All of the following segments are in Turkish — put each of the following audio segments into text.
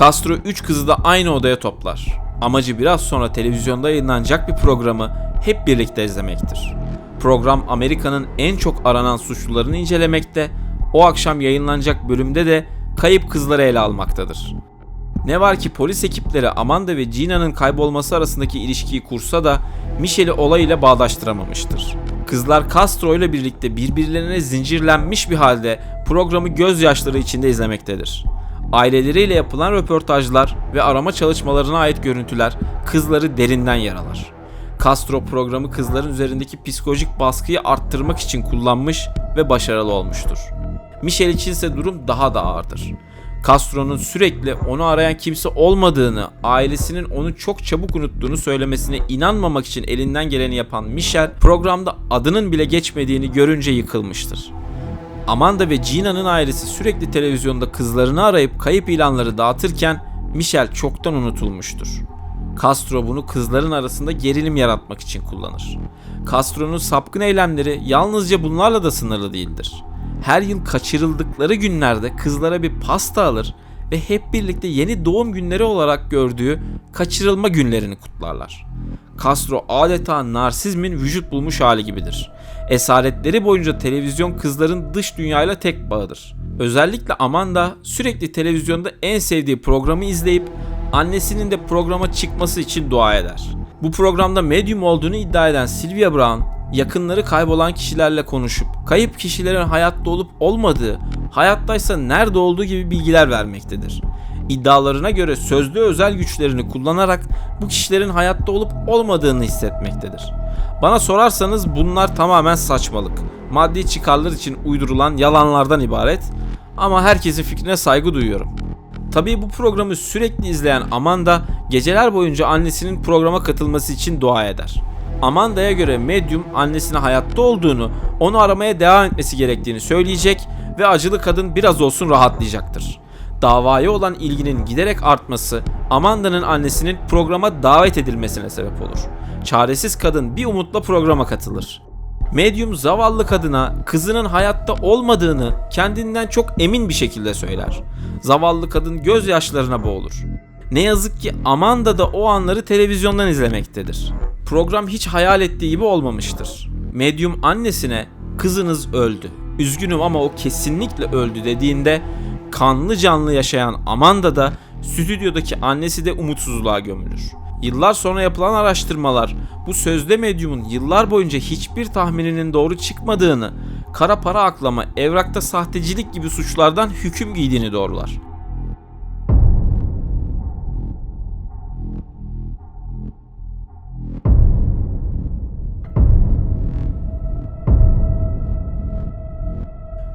Castro 3 kızı da aynı odaya toplar. Amacı biraz sonra televizyonda yayınlanacak bir programı hep birlikte izlemektir. Program Amerika'nın en çok aranan suçlularını incelemekte, o akşam yayınlanacak bölümde de kayıp kızları ele almaktadır. Ne var ki polis ekipleri Amanda ve Gina'nın kaybolması arasındaki ilişkiyi kursa da Michelle'i olay ile bağdaştıramamıştır. Kızlar Castro ile birlikte birbirlerine zincirlenmiş bir halde programı gözyaşları içinde izlemektedir. Aileleriyle yapılan röportajlar ve arama çalışmalarına ait görüntüler kızları derinden yaralar. Castro programı kızların üzerindeki psikolojik baskıyı arttırmak için kullanmış ve başarılı olmuştur. Michelle içinse durum daha da ağırdır. Castro'nun sürekli onu arayan kimse olmadığını, ailesinin onu çok çabuk unuttuğunu söylemesine inanmamak için elinden geleni yapan Michelle, programda adının bile geçmediğini görünce yıkılmıştır. Amanda ve Gina'nın ailesi sürekli televizyonda kızlarını arayıp kayıp ilanları dağıtırken Michelle çoktan unutulmuştur. Castro bunu kızların arasında gerilim yaratmak için kullanır. Castro'nun sapkın eylemleri yalnızca bunlarla da sınırlı değildir. Her yıl kaçırıldıkları günlerde kızlara bir pasta alır ve hep birlikte yeni doğum günleri olarak gördüğü kaçırılma günlerini kutlarlar. Castro adeta narsizmin vücut bulmuş hali gibidir. Esaretleri boyunca televizyon kızların dış dünyayla tek bağıdır. Özellikle Amanda sürekli televizyonda en sevdiği programı izleyip annesinin de programa çıkması için dua eder. Bu programda medyum olduğunu iddia eden Sylvia Brown, yakınları kaybolan kişilerle konuşup kayıp kişilerin hayatta olup olmadığı, hayattaysa nerede olduğu gibi bilgiler vermektedir. İddialarına göre sözlü özel güçlerini kullanarak bu kişilerin hayatta olup olmadığını hissetmektedir. Bana sorarsanız bunlar tamamen saçmalık. Maddi çıkarlar için uydurulan yalanlardan ibaret ama herkesin fikrine saygı duyuyorum. Tabii bu programı sürekli izleyen Amanda geceler boyunca annesinin programa katılması için dua eder. Amanda'ya göre medyum annesine hayatta olduğunu, onu aramaya devam etmesi gerektiğini söyleyecek ve acılı kadın biraz olsun rahatlayacaktır. Davaya olan ilginin giderek artması Amanda'nın annesinin programa davet edilmesine sebep olur. Çaresiz kadın bir umutla programa katılır. Medyum zavallı kadına kızının hayatta olmadığını kendinden çok emin bir şekilde söyler. Zavallı kadın gözyaşlarına boğulur. Ne yazık ki Amanda da o anları televizyondan izlemektedir. Program hiç hayal ettiği gibi olmamıştır. Medyum annesine kızınız öldü. Üzgünüm ama o kesinlikle öldü dediğinde kanlı canlı yaşayan Amanda da stüdyodaki annesi de umutsuzluğa gömülür. Yıllar sonra yapılan araştırmalar bu sözde medyumun yıllar boyunca hiçbir tahmininin doğru çıkmadığını, kara para aklama, evrakta sahtecilik gibi suçlardan hüküm giydiğini doğrular.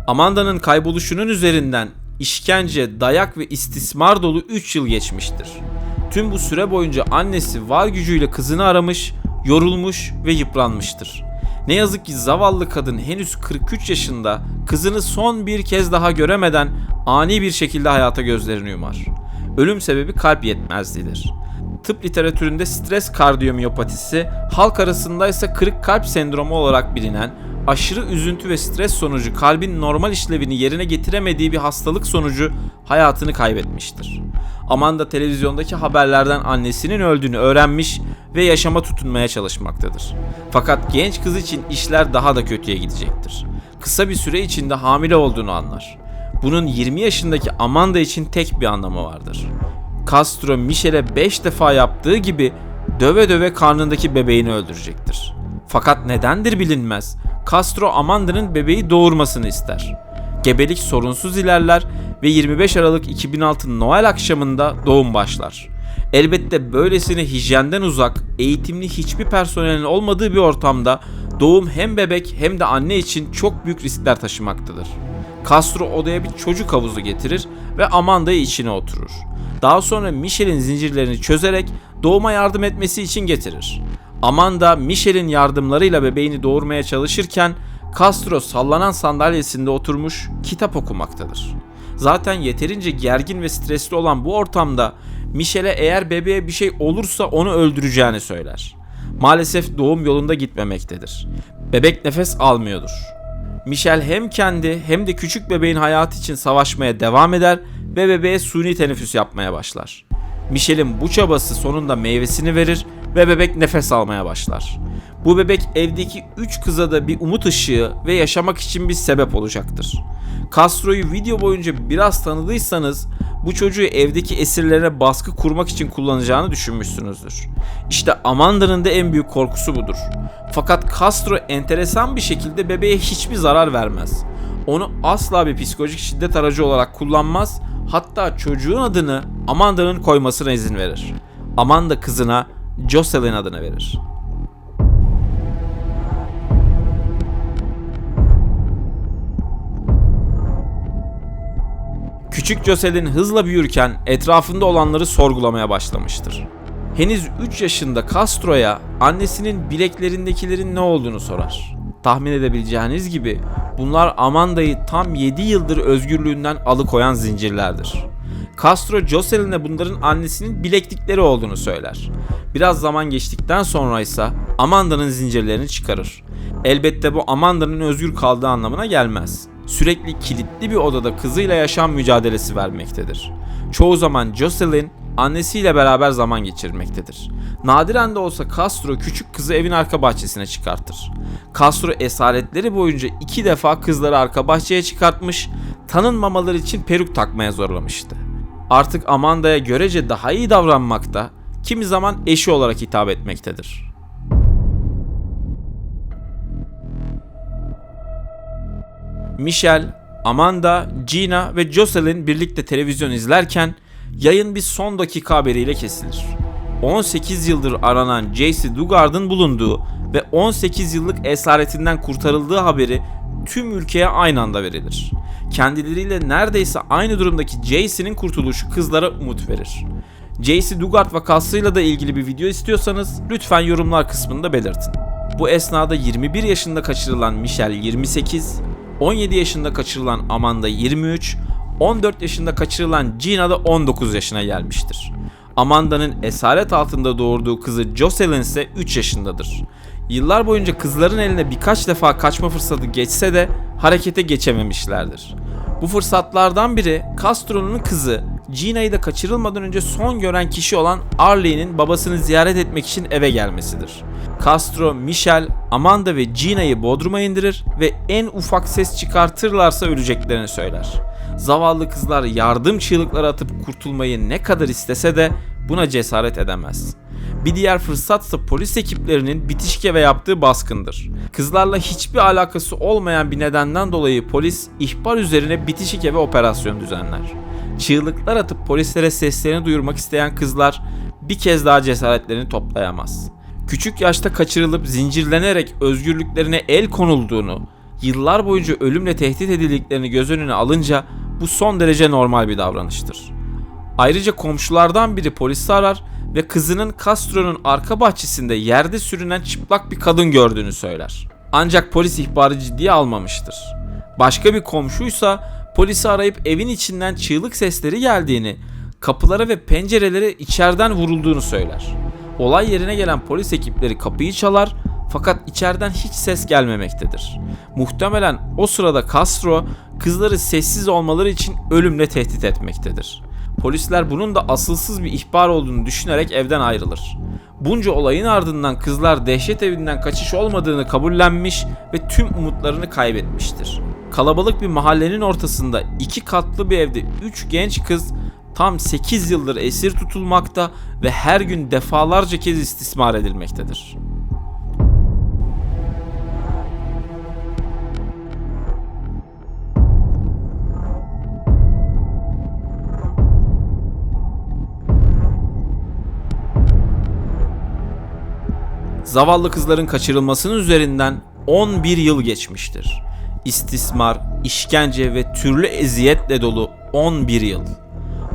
Amanda'nın kayboluşunun üzerinden işkence, dayak ve istismar dolu 3 yıl geçmiştir. Tüm bu süre boyunca annesi var gücüyle kızını aramış, yorulmuş ve yıpranmıştır. Ne yazık ki zavallı kadın henüz 43 yaşında kızını son bir kez daha göremeden ani bir şekilde hayata gözlerini yumar. Ölüm sebebi kalp yetmezliğidir. Tıp literatüründe stres kardiyomiyopatisi, halk arasında ise kırık kalp sendromu olarak bilinen aşırı üzüntü ve stres sonucu kalbin normal işlevini yerine getiremediği bir hastalık sonucu hayatını kaybetmiştir. Amanda televizyondaki haberlerden annesinin öldüğünü öğrenmiş ve yaşama tutunmaya çalışmaktadır. Fakat genç kız için işler daha da kötüye gidecektir. Kısa bir süre içinde hamile olduğunu anlar. Bunun 20 yaşındaki Amanda için tek bir anlamı vardır. Castro Michel'e 5 defa yaptığı gibi döve döve karnındaki bebeğini öldürecektir. Fakat nedendir bilinmez. Castro Amanda'nın bebeği doğurmasını ister. Gebelik sorunsuz ilerler ve 25 Aralık 2006 Noel akşamında doğum başlar. Elbette böylesine hijyenden uzak, eğitimli hiçbir personelin olmadığı bir ortamda doğum hem bebek hem de anne için çok büyük riskler taşımaktadır. Castro odaya bir çocuk havuzu getirir ve Amanda'yı içine oturur. Daha sonra Michel'in zincirlerini çözerek doğuma yardım etmesi için getirir. Amanda Michel'in yardımlarıyla bebeğini doğurmaya çalışırken Castro sallanan sandalyesinde oturmuş kitap okumaktadır. Zaten yeterince gergin ve stresli olan bu ortamda Michel'e eğer bebeğe bir şey olursa onu öldüreceğini söyler. Maalesef doğum yolunda gitmemektedir. Bebek nefes almıyordur. Michel hem kendi hem de küçük bebeğin hayatı için savaşmaya devam eder ve bebeğe suni teneffüs yapmaya başlar. Michelle'in bu çabası sonunda meyvesini verir ve bebek nefes almaya başlar. Bu bebek evdeki 3 kıza da bir umut ışığı ve yaşamak için bir sebep olacaktır. Castro'yu video boyunca biraz tanıdıysanız bu çocuğu evdeki esirlere baskı kurmak için kullanacağını düşünmüşsünüzdür. İşte Amanda'nın da en büyük korkusu budur. Fakat Castro enteresan bir şekilde bebeğe hiçbir zarar vermez. Onu asla bir psikolojik şiddet aracı olarak kullanmaz, hatta çocuğun adını Amanda'nın koymasına izin verir. Amanda kızına Jocelyn adını verir. Küçük Jocelyn hızla büyürken etrafında olanları sorgulamaya başlamıştır. Henüz 3 yaşında Castro'ya annesinin bileklerindekilerin ne olduğunu sorar. Tahmin edebileceğiniz gibi bunlar Amanda'yı tam 7 yıldır özgürlüğünden alıkoyan zincirlerdir. Castro Jocelyn'e bunların annesinin bileklikleri olduğunu söyler. Biraz zaman geçtikten sonra ise Amanda'nın zincirlerini çıkarır. Elbette bu Amanda'nın özgür kaldığı anlamına gelmez. Sürekli kilitli bir odada kızıyla yaşam mücadelesi vermektedir. Çoğu zaman Jocelyn annesiyle beraber zaman geçirmektedir. Nadiren de olsa Castro küçük kızı evin arka bahçesine çıkartır. Castro esaretleri boyunca iki defa kızları arka bahçeye çıkartmış, tanınmamaları için peruk takmaya zorlamıştı. Artık Amanda'ya görece daha iyi davranmakta, kimi zaman eşi olarak hitap etmektedir. Michelle, Amanda, Gina ve Jocelyn birlikte televizyon izlerken yayın bir son dakika haberiyle kesilir. 18 yıldır aranan J.C. Dugard'ın bulunduğu ve 18 yıllık esaretinden kurtarıldığı haberi tüm ülkeye aynı anda verilir. Kendileriyle neredeyse aynı durumdaki J.C.'nin kurtuluşu kızlara umut verir. J.C. Dugard vakasıyla da ilgili bir video istiyorsanız lütfen yorumlar kısmında belirtin. Bu esnada 21 yaşında kaçırılan Michelle 28, 17 yaşında kaçırılan Amanda 23, 14 yaşında kaçırılan Gina da 19 yaşına gelmiştir. Amanda'nın esaret altında doğurduğu kızı Jocelyn ise 3 yaşındadır. Yıllar boyunca kızların eline birkaç defa kaçma fırsatı geçse de harekete geçememişlerdir. Bu fırsatlardan biri Castro'nun kızı Gina'yı da kaçırılmadan önce son gören kişi olan Arlene'in babasını ziyaret etmek için eve gelmesidir. Castro, Michelle, Amanda ve Gina'yı Bodrum'a indirir ve en ufak ses çıkartırlarsa öleceklerini söyler. Zavallı kızlar yardım çığlıkları atıp kurtulmayı ne kadar istese de buna cesaret edemez. Bir diğer fırsatsa polis ekiplerinin Bitişkeve yaptığı baskındır. Kızlarla hiçbir alakası olmayan bir nedenden dolayı polis ihbar üzerine Bitişkeve operasyon düzenler. Çığlıklar atıp polislere seslerini duyurmak isteyen kızlar bir kez daha cesaretlerini toplayamaz. Küçük yaşta kaçırılıp zincirlenerek özgürlüklerine el konulduğunu, yıllar boyunca ölümle tehdit edildiklerini göz önüne alınca bu son derece normal bir davranıştır. Ayrıca komşulardan biri polisi arar ve kızının Castro'nun arka bahçesinde yerde sürünen çıplak bir kadın gördüğünü söyler. Ancak polis ihbarı ciddiye almamıştır. Başka bir komşuysa polisi arayıp evin içinden çığlık sesleri geldiğini, kapılara ve pencerelere içeriden vurulduğunu söyler. Olay yerine gelen polis ekipleri kapıyı çalar fakat içeriden hiç ses gelmemektedir. Muhtemelen o sırada Castro kızları sessiz olmaları için ölümle tehdit etmektedir. Polisler bunun da asılsız bir ihbar olduğunu düşünerek evden ayrılır. Bunca olayın ardından kızlar dehşet evinden kaçış olmadığını kabullenmiş ve tüm umutlarını kaybetmiştir. Kalabalık bir mahallenin ortasında iki katlı bir evde 3 genç kız tam 8 yıldır esir tutulmakta ve her gün defalarca kez istismar edilmektedir. Zavallı kızların kaçırılmasının üzerinden 11 yıl geçmiştir. İstismar, işkence ve türlü eziyetle dolu 11 yıl.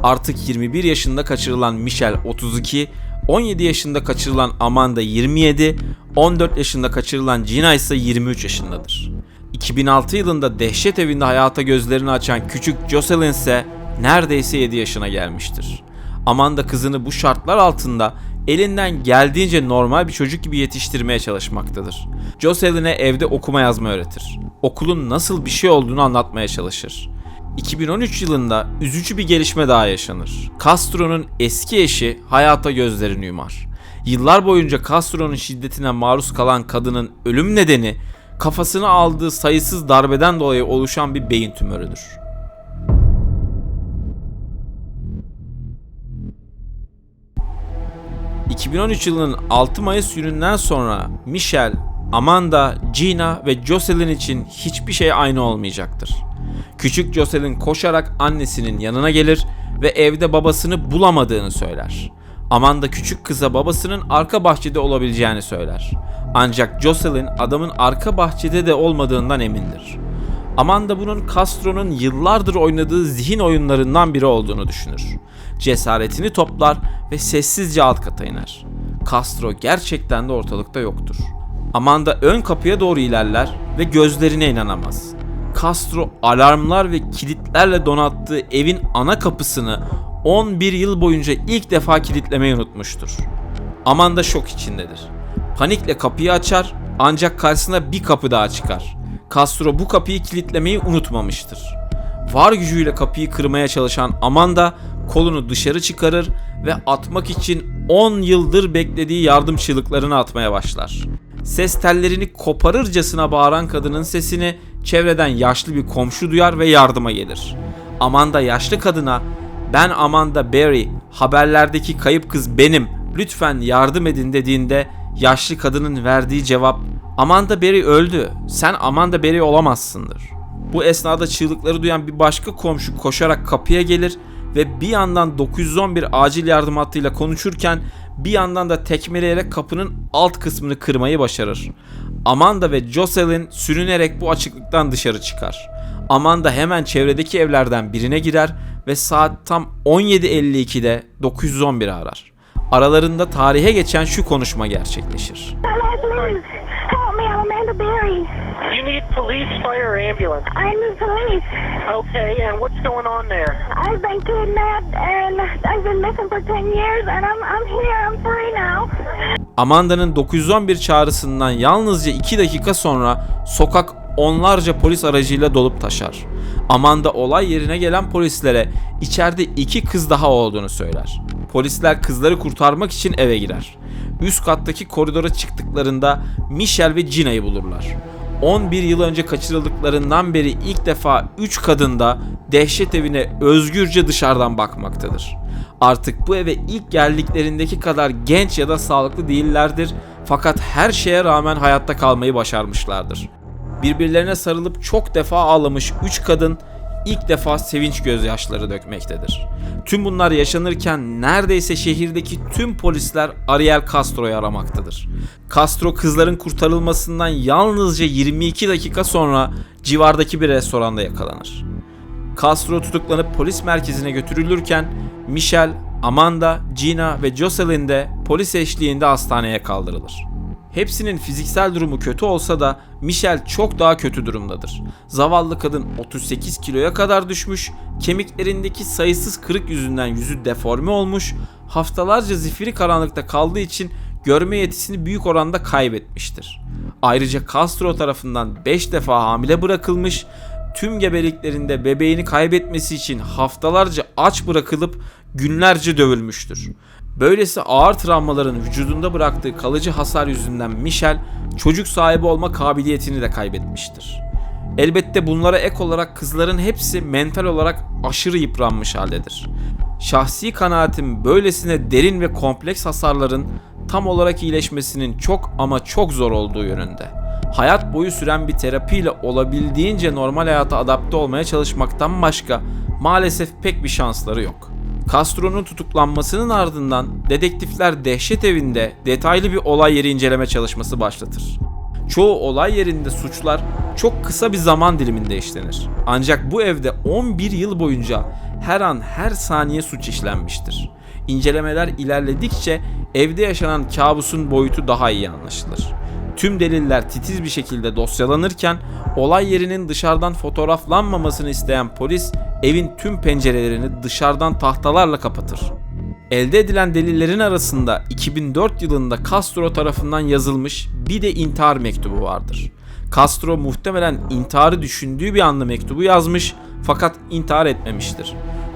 Artık 21 yaşında kaçırılan Michelle 32, 17 yaşında kaçırılan Amanda 27, 14 yaşında kaçırılan Gina ise 23 yaşındadır. 2006 yılında dehşet evinde hayata gözlerini açan küçük Jocelyn ise neredeyse 7 yaşına gelmiştir. Amanda kızını bu şartlar altında elinden geldiğince normal bir çocuk gibi yetiştirmeye çalışmaktadır. Jocelyn'e evde okuma yazma öğretir. Okulun nasıl bir şey olduğunu anlatmaya çalışır. 2013 yılında üzücü bir gelişme daha yaşanır. Castro'nun eski eşi hayata gözlerini yumar. Yıllar boyunca Castro'nun şiddetine maruz kalan kadının ölüm nedeni kafasına aldığı sayısız darbeden dolayı oluşan bir beyin tümörüdür. ...2013 yılının 6 Mayıs gününden sonra Michelle, Amanda, Gina ve Jocelyn için hiçbir şey aynı olmayacaktır. Küçük Jocelyn koşarak annesinin yanına gelir ve evde babasını bulamadığını söyler. Amanda küçük kıza babasının arka bahçede olabileceğini söyler. Ancak Jocelyn adamın arka bahçede de olmadığından emindir. Amanda bunun Castro'nun yıllardır oynadığı zihin oyunlarından biri olduğunu düşünür. Cesaretini toplar ve sessizce alt kata iner. Castro gerçekten de ortalıkta yoktur. Amanda ön kapıya doğru ilerler ve gözlerine inanamaz. Castro alarmlar ve kilitlerle donattığı evin ana kapısını 11 yıl boyunca ilk defa kilitlemeyi unutmuştur. Amanda şok içindedir. Panikle kapıyı açar ancak karşısına bir kapı daha çıkar. Castro bu kapıyı kilitlemeyi unutmamıştır. Var gücüyle kapıyı kırmaya çalışan Amanda kolunu dışarı çıkarır ve atmak için 10 yıldır beklediği yardım çığlıklarını atmaya başlar. Ses tellerini koparırcasına bağıran kadının sesini çevreden yaşlı bir komşu duyar ve yardıma gelir. Amanda yaşlı kadına ben Amanda Berry, haberlerdeki kayıp kız benim, lütfen yardım edin dediğinde yaşlı kadının verdiği cevap Amanda Berry öldü, sen Amanda Berry olamazsındır. Bu esnada çığlıkları duyan bir başka komşu koşarak kapıya gelir ve bir yandan 911 acil yardım hattıyla konuşurken bir yandan da tekmeleyerek kapının alt kısmını kırmayı başarır. Amanda ve Jocelyn sürünerek bu açıklıktan dışarı çıkar. Amanda hemen çevredeki evlerden birine girer ve saat tam 17.52'de 911 arar. Aralarında tarihe geçen şu konuşma gerçekleşir. Berry. You need police, fire, ambulance. I'm the police. Okay, and what's going on there? I've been kidnapped and I've been missing for 10 years and I'm, I'm here, I'm free now. Amanda'nın 911 çağrısından yalnızca 2 dakika sonra sokak onlarca polis aracıyla dolup taşar. Amanda olay yerine gelen polislere içeride iki kız daha olduğunu söyler. Polisler kızları kurtarmak için eve girer. Üst kattaki koridora çıktıklarında Michelle ve Gina'yı bulurlar. 11 yıl önce kaçırıldıklarından beri ilk defa 3 kadın da dehşet evine özgürce dışarıdan bakmaktadır. Artık bu eve ilk geldiklerindeki kadar genç ya da sağlıklı değillerdir fakat her şeye rağmen hayatta kalmayı başarmışlardır. Birbirlerine sarılıp çok defa ağlamış 3 kadın ilk defa sevinç gözyaşları dökmektedir. Tüm bunlar yaşanırken neredeyse şehirdeki tüm polisler Ariel Castro'yu aramaktadır. Castro kızların kurtarılmasından yalnızca 22 dakika sonra civardaki bir restoranda yakalanır. Castro tutuklanıp polis merkezine götürülürken Michelle, Amanda, Gina ve Jocelyn de polis eşliğinde hastaneye kaldırılır. Hepsinin fiziksel durumu kötü olsa da Michelle çok daha kötü durumdadır. Zavallı kadın 38 kiloya kadar düşmüş, kemiklerindeki sayısız kırık yüzünden yüzü deforme olmuş, haftalarca zifiri karanlıkta kaldığı için görme yetisini büyük oranda kaybetmiştir. Ayrıca Castro tarafından 5 defa hamile bırakılmış, tüm gebeliklerinde bebeğini kaybetmesi için haftalarca aç bırakılıp günlerce dövülmüştür. Böylesi ağır travmaların vücudunda bıraktığı kalıcı hasar yüzünden Michel çocuk sahibi olma kabiliyetini de kaybetmiştir. Elbette bunlara ek olarak kızların hepsi mental olarak aşırı yıpranmış haldedir. Şahsi kanaatim böylesine derin ve kompleks hasarların tam olarak iyileşmesinin çok ama çok zor olduğu yönünde. Hayat boyu süren bir terapiyle olabildiğince normal hayata adapte olmaya çalışmaktan başka maalesef pek bir şansları yok. Castro'nun tutuklanmasının ardından dedektifler dehşet evinde detaylı bir olay yeri inceleme çalışması başlatır. Çoğu olay yerinde suçlar çok kısa bir zaman diliminde işlenir. Ancak bu evde 11 yıl boyunca her an her saniye suç işlenmiştir. İncelemeler ilerledikçe evde yaşanan kabusun boyutu daha iyi anlaşılır. Tüm deliller titiz bir şekilde dosyalanırken olay yerinin dışarıdan fotoğraflanmamasını isteyen polis evin tüm pencerelerini dışarıdan tahtalarla kapatır. Elde edilen delillerin arasında 2004 yılında Castro tarafından yazılmış bir de intihar mektubu vardır. Castro muhtemelen intiharı düşündüğü bir anda mektubu yazmış Fakat intihar etmemiştir.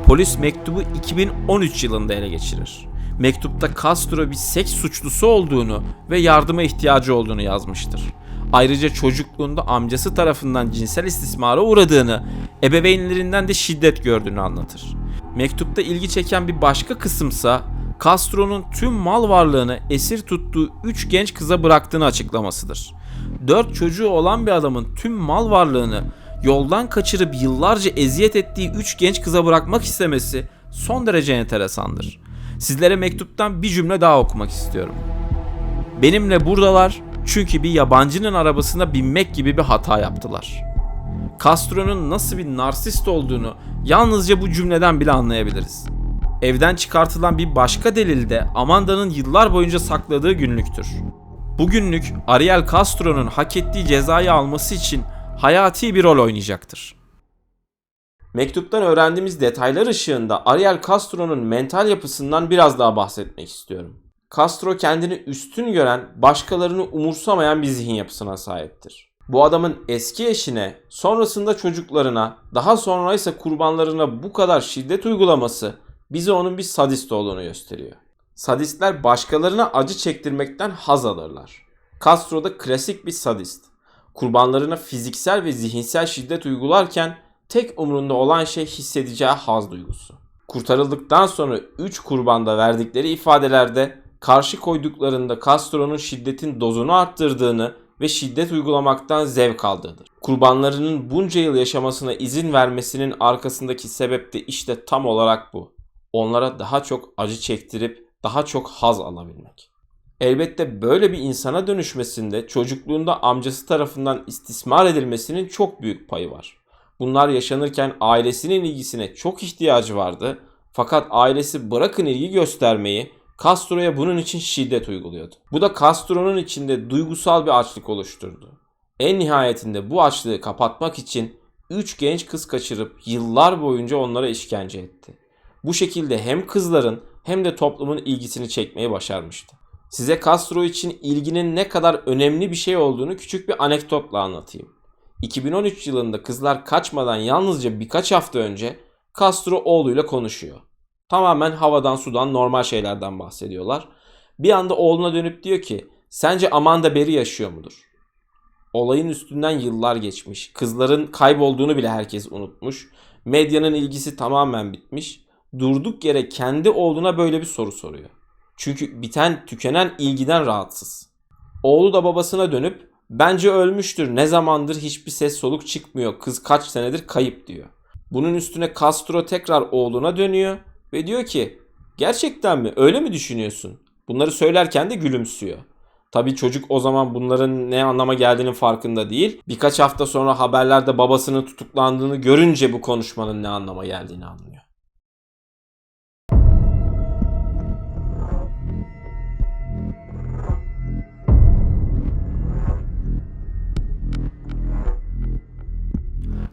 Polis mektubu 2013 yılında ele geçirir. Mektupta Castro bir seks suçlusu olduğunu ve yardıma ihtiyacı olduğunu yazmıştır. Ayrıca çocukluğunda amcası tarafından cinsel istismara uğradığını, ebeveynlerinden de şiddet gördüğünü anlatır. Mektupta ilgi çeken bir başka kısımsa Castro'nun tüm mal varlığını esir tuttuğu 3 genç kıza bıraktığını açıklamasıdır. 4 çocuğu olan bir adamın tüm mal varlığını yoldan kaçırıp yıllarca eziyet ettiği 3 genç kıza bırakmak istemesi son derece enteresandır. Sizlere mektuptan bir cümle daha okumak istiyorum. Benimle buradalar çünkü bir yabancının arabasına binmek gibi bir hata yaptılar. Castro'nun nasıl bir narsist olduğunu yalnızca bu cümleden bile anlayabiliriz. Evden çıkartılan bir başka delil de Amanda'nın yıllar boyunca sakladığı günlüktür. Bu günlük Ariel Castro'nun hak ettiği cezayı alması için hayati bir rol oynayacaktır. Mektuptan öğrendiğimiz detaylar ışığında Ariel Castro'nun mental yapısından biraz daha bahsetmek istiyorum. Castro kendini üstün gören, başkalarını umursamayan bir zihin yapısına sahiptir. Bu adamın eski eşine, sonrasında çocuklarına, daha sonra ise kurbanlarına bu kadar şiddet uygulaması bize onun bir sadist olduğunu gösteriyor. Sadistler başkalarına acı çektirmekten haz alırlar. Castro da klasik bir sadist. Kurbanlarına fiziksel ve zihinsel şiddet uygularken tek umrunda olan şey hissedeceği haz duygusu. Kurtarıldıktan sonra 3 kurbanda verdikleri ifadelerde karşı koyduklarında Castro'nun şiddetin dozunu arttırdığını ve şiddet uygulamaktan zevk aldığıdır. Kurbanlarının bunca yıl yaşamasına izin vermesinin arkasındaki sebep de işte tam olarak bu. Onlara daha çok acı çektirip daha çok haz alabilmek. Elbette böyle bir insana dönüşmesinde çocukluğunda amcası tarafından istismar edilmesinin çok büyük payı var. Bunlar yaşanırken ailesinin ilgisine çok ihtiyacı vardı fakat ailesi bırakın ilgi göstermeyi Castro'ya bunun için şiddet uyguluyordu. Bu da Castro'nun içinde duygusal bir açlık oluşturdu. En nihayetinde bu açlığı kapatmak için 3 genç kız kaçırıp yıllar boyunca onlara işkence etti. Bu şekilde hem kızların hem de toplumun ilgisini çekmeyi başarmıştı. Size Castro için ilginin ne kadar önemli bir şey olduğunu küçük bir anekdotla anlatayım. 2013 yılında kızlar kaçmadan yalnızca birkaç hafta önce Castro oğluyla konuşuyor. Tamamen havadan sudan normal şeylerden bahsediyorlar. Bir anda oğluna dönüp diyor ki sence Amanda Berry yaşıyor mudur? Olayın üstünden yıllar geçmiş. Kızların kaybolduğunu bile herkes unutmuş. Medyanın ilgisi tamamen bitmiş. Durduk yere kendi oğluna böyle bir soru soruyor. Çünkü biten tükenen ilgiden rahatsız. Oğlu da babasına dönüp bence ölmüştür ne zamandır hiçbir ses soluk çıkmıyor kız kaç senedir kayıp diyor. Bunun üstüne Castro tekrar oğluna dönüyor ve diyor ki gerçekten mi öyle mi düşünüyorsun? Bunları söylerken de gülümsüyor. Tabi çocuk o zaman bunların ne anlama geldiğinin farkında değil. Birkaç hafta sonra haberlerde babasının tutuklandığını görünce bu konuşmanın ne anlama geldiğini anlıyor.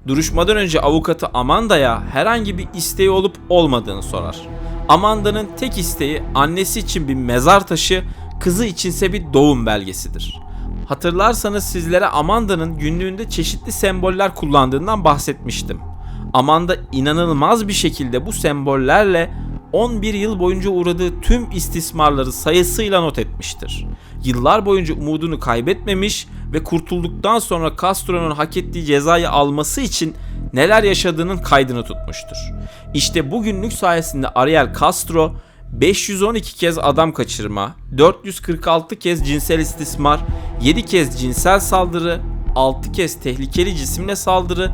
Duruşmadan önce avukatı Amanda'ya herhangi bir isteği olup olmadığını sorar. Amanda'nın tek isteği annesi için bir mezar taşı, kızı içinse bir doğum belgesidir. Hatırlarsanız sizlere Amanda'nın günlüğünde çeşitli semboller kullandığından bahsetmiştim. Amanda inanılmaz bir şekilde bu sembollerle 11 yıl boyunca uğradığı tüm istismarları sayısıyla not etmiştir. Yıllar boyunca umudunu kaybetmemiş ve kurtulduktan sonra Castro'nun hak ettiği cezayı alması için neler yaşadığının kaydını tutmuştur. İşte bugünlük sayesinde Ariel Castro 512 kez adam kaçırma, 446 kez cinsel istismar, 7 kez cinsel saldırı, 6 kez tehlikeli cisimle saldırı,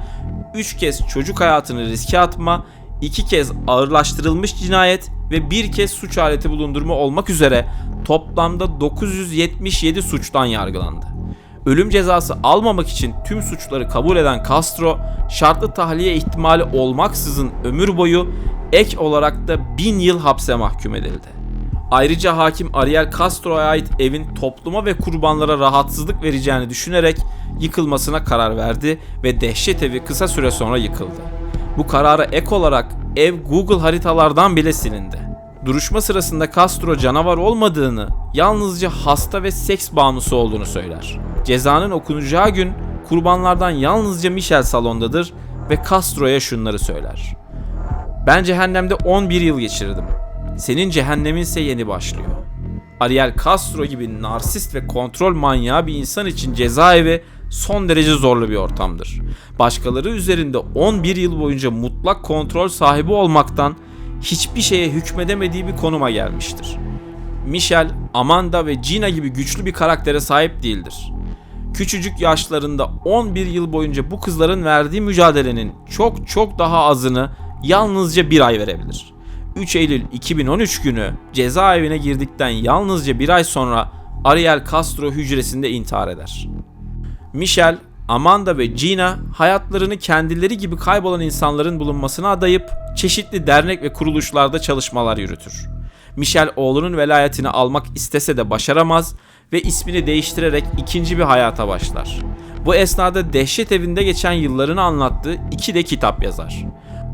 3 kez çocuk hayatını riske atma, 2 kez ağırlaştırılmış cinayet ve 1 kez suç aleti bulundurma olmak üzere toplamda 977 suçtan yargılandı. Ölüm cezası almamak için tüm suçları kabul eden Castro, şartlı tahliye ihtimali olmaksızın ömür boyu ek olarak da 1000 yıl hapse mahkum edildi. Ayrıca hakim Ariel Castro'ya ait evin topluma ve kurbanlara rahatsızlık vereceğini düşünerek yıkılmasına karar verdi ve dehşet evi kısa süre sonra yıkıldı. Bu karara ek olarak ev Google haritalardan bile silindi. Duruşma sırasında Castro canavar olmadığını, yalnızca hasta ve seks bağımlısı olduğunu söyler. Cezanın okunacağı gün kurbanlardan yalnızca Michel salondadır ve Castro'ya şunları söyler. Ben cehennemde 11 yıl geçirdim. Senin cehennemin ise yeni başlıyor. Ariel Castro gibi narsist ve kontrol manyağı bir insan için cezaevi son derece zorlu bir ortamdır. Başkaları üzerinde 11 yıl boyunca mutlak kontrol sahibi olmaktan hiçbir şeye hükmedemediği bir konuma gelmiştir. Michelle, Amanda ve Gina gibi güçlü bir karaktere sahip değildir. Küçücük yaşlarında 11 yıl boyunca bu kızların verdiği mücadelenin çok çok daha azını yalnızca bir ay verebilir. 3 Eylül 2013 günü cezaevine girdikten yalnızca bir ay sonra Ariel Castro hücresinde intihar eder. Michelle, Amanda ve Gina hayatlarını kendileri gibi kaybolan insanların bulunmasına adayıp çeşitli dernek ve kuruluşlarda çalışmalar yürütür. Michelle oğlunun velayetini almak istese de başaramaz ve ismini değiştirerek ikinci bir hayata başlar. Bu esnada dehşet evinde geçen yıllarını anlattığı iki de kitap yazar.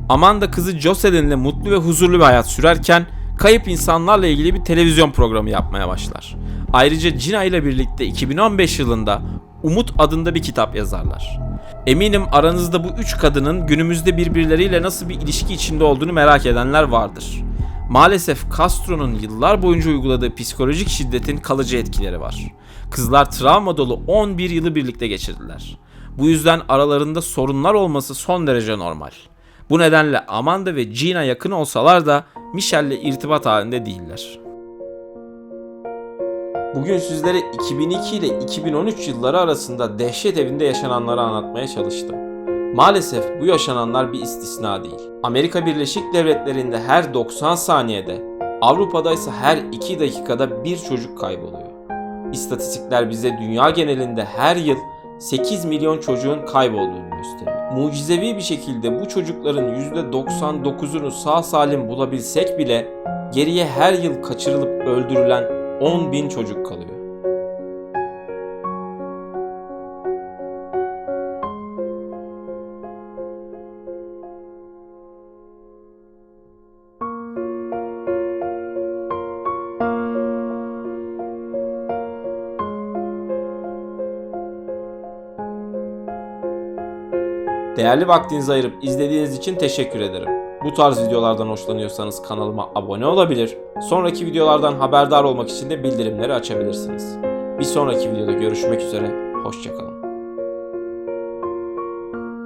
Amanda kızı Jocelyn'le mutlu ve huzurlu bir hayat sürerken kayıp insanlarla ilgili bir televizyon programı yapmaya başlar. Ayrıca Gina ile birlikte 2015 yılında Umut adında bir kitap yazarlar. Eminim aranızda bu üç kadının günümüzde birbirleriyle nasıl bir ilişki içinde olduğunu merak edenler vardır. Maalesef Castro'nun yıllar boyunca uyguladığı psikolojik şiddetin kalıcı etkileri var. Kızlar travma dolu 11 yılı birlikte geçirdiler. Bu yüzden aralarında sorunlar olması son derece normal. Bu nedenle Amanda ve Gina yakın olsalar da Michelle'le irtibat halinde değiller. Bugün sizlere 2002 ile 2013 yılları arasında dehşet evinde yaşananları anlatmaya çalıştım. Maalesef bu yaşananlar bir istisna değil. Amerika Birleşik Devletleri'nde her 90 saniyede, Avrupa'da ise her 2 dakikada bir çocuk kayboluyor. İstatistikler bize dünya genelinde her yıl 8 milyon çocuğun kaybolduğunu gösteriyor. Mucizevi bir şekilde bu çocukların %99'unu sağ salim bulabilsek bile geriye her yıl kaçırılıp öldürülen 10 bin çocuk kalıyor. Değerli vaktinizi ayırıp izlediğiniz için teşekkür ederim. Bu tarz videolardan hoşlanıyorsanız kanalıma abone olabilir, sonraki videolardan haberdar olmak için de bildirimleri açabilirsiniz. Bir sonraki videoda görüşmek üzere, hoşçakalın.